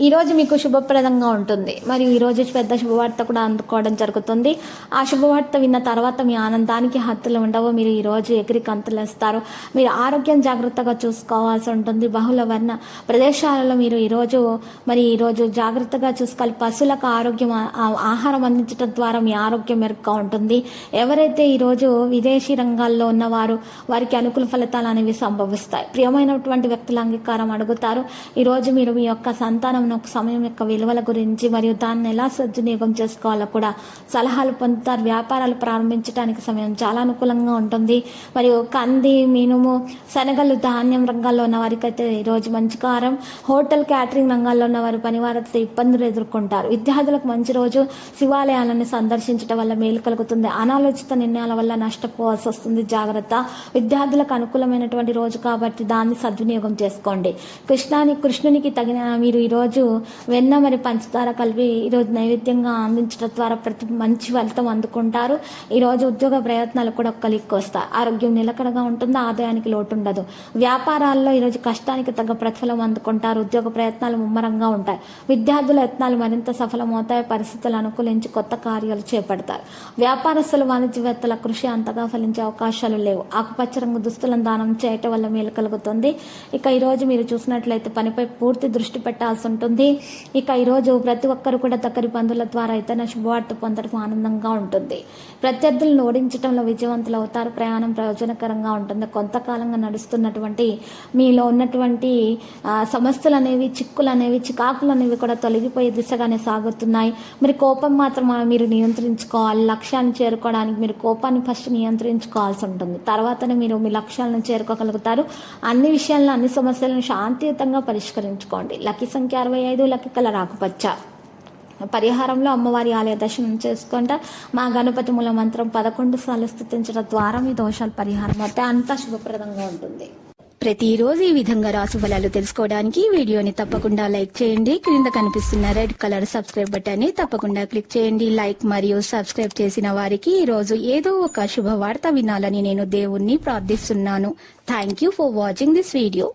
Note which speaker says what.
Speaker 1: ఈరోజు మీకు శుభప్రదంగా ఉంటుంది. మరియు ఈరోజు పెద్ద శుభవార్త కూడా అందుకోవడం జరుగుతుంది. ఆ శుభవార్త విన్న తర్వాత మీ ఆనందానికి హత్తులు ఉండవు. మీరు ఈ రోజు ఎగిరి కంతులేస్తారు. మీరు ఆరోగ్యం జాగ్రత్తగా చూసుకోవాల్సి ఉంటుంది. బహుళ వర్ణ ప్రదేశాలలో మీరు ఈరోజు మరి ఈరోజు జాగ్రత్తగా చూసుకోవాలి. పశువులకు ఆరోగ్యం ఆహారం అందించడం ద్వారా మీ ఆరోగ్యం మెరుగ్గా ఉంటుంది. ఎవరైతే ఈరోజు విదేశీ రంగాల్లో ఉన్నవారు వారికి అనుకూల ఫలితాలు అనేవి సంభవిస్తాయి. ప్రియమైనటువంటి వ్యక్తుల అంగీకారం అడుగుతారు. ఈరోజు మీరు మీ యొక్క సంతానం ఒక సమయం యొక్క విలువల గురించి మరియు దాన్ని ఎలా సద్వినియోగం చేసుకోవాలో కూడా సలహాలు పొందుతారు. వ్యాపారాలు ప్రారంభించడానికి సమయం చాలా అనుకూలంగా ఉంటుంది. మరియు కంది మినుము శనగలు ధాన్యం రంగాల్లో ఉన్న వారికి అయితే ఈరోజు మంచి కారం హోటల్ క్యాటరింగ్ రంగాల్లో ఉన్న వారు పనివారితో ఇబ్బందులు ఎదుర్కొంటారు. విద్యార్థులకు మంచి రోజు శివాలయాలను సందర్శించడం వల్ల మేలు కలుగుతుంది. అనాలోచిత నిర్ణయాల వల్ల నష్టపోవాల్సి వస్తుంది. జాగ్రత్త. విద్యార్థులకు అనుకూలమైనటువంటి రోజు కాబట్టి దాన్ని సద్వినియోగం చేసుకోండి. కృష్ణాని కృష్ణునికి తగిన మీరు ఈరోజు వెన్న మరి పంచదార కలిపి ఈరోజు నైవేద్యంగా అందించడం ద్వారా ప్రతి మంచి ఫలితం అందుకుంటారు. ఈరోజు ఉద్యోగ ప్రయత్నాలు కూడా కలిగి వస్తాయి. ఆరోగ్యం నిలకడగా ఉంటుంది? ఆదాయానికి లోటు ఉండదు. వ్యాపారాల్లో ఈరోజు కష్టానికి తగ్గ ప్రతిఫలం అందుకుంటారు. ఉద్యోగ ప్రయత్నాలు ముమ్మరంగా ఉంటాయి. విద్యార్థుల యత్నాలు మరింత సఫలమవుతాయి. పరిస్థితులు అనుకూలించి కొత్త కార్యాలు చేపడతారు. వ్యాపారస్తులు వాణిజ్యవేత్తల కృషి అంతగా ఫలించే అవకాశాలు లేవు. ఆకుపచ్చ రంగు దుస్తులను దానం చేయటం వల్ల మేలు కలుగుతుంది. ఇక ఈరోజు మీరు చూసినట్లయితే పనిపై పూర్తి దృష్టి పెట్టాల్సి ఉంటుంది. ఉంటుంది. ఇక ఈరోజు ప్రతి ఒక్కరు కూడా దగ్గరి పందుల ద్వారా ఇతర శుభవార్త పొందడం ఆనందంగా ఉంటుంది. ప్రత్యర్థులను ఓడించడంలో విజయవంతులు అవుతారు. ప్రయాణం ప్రయోజనకరంగా ఉంటుంది. కొంతకాలంగా నడుస్తున్నటువంటి మీలో ఉన్నటువంటి సమస్యలు అనేవి చిక్కులు అనేవి చికాకులు అనేవి కూడా తొలగిపోయే దిశగానే సాగుతున్నాయి. మరి కోపం మాత్రం మీరు నియంత్రించుకోవాలి. లక్ష్యాన్ని చేరుకోవడానికి మీరు కోపాన్ని ఫస్ట్ నియంత్రించుకోవాల్సి ఉంటుంది. తర్వాతనే మీరు మీ లక్ష్యాలను చేరుకోగలుగుతారు. అన్ని విషయాలను అన్ని సమస్యలను శాంతియుతంగా పరిష్కరించుకోండి. లక్కీ సంఖ్య ఇరవై ఐదు లక్కీ కలర్ ఆకుపచ్చ పరిహారంలో అమ్మవారి ఆలయ దర్శనం చేసుకుంటా మా గణపతి మూల మంత్రం పదకొండు సార్లు స్థుతించడం ద్వారా మీ దోషాలు పరిహారం అయితే అంతా శుభప్రదంగా ఉంటుంది.
Speaker 2: ప్రతిరోజు ఈ విధంగా రాసు ఫలాలు తెలుసుకోవడానికి వీడియోని తప్పకుండా లైక్ చేయండి. క్రింద కనిపిస్తున్న రెడ్ కలర్ సబ్స్క్రైబ్ బటన్ని తప్పకుండా క్లిక్ చేయండి. లైక్ మరియు సబ్స్క్రైబ్ చేసిన వారికి ఈ రోజు ఏదో ఒక శుభవార్త వినాలని నేను దేవుణ్ణి ప్రార్థిస్తున్నాను. Thank you for watching this video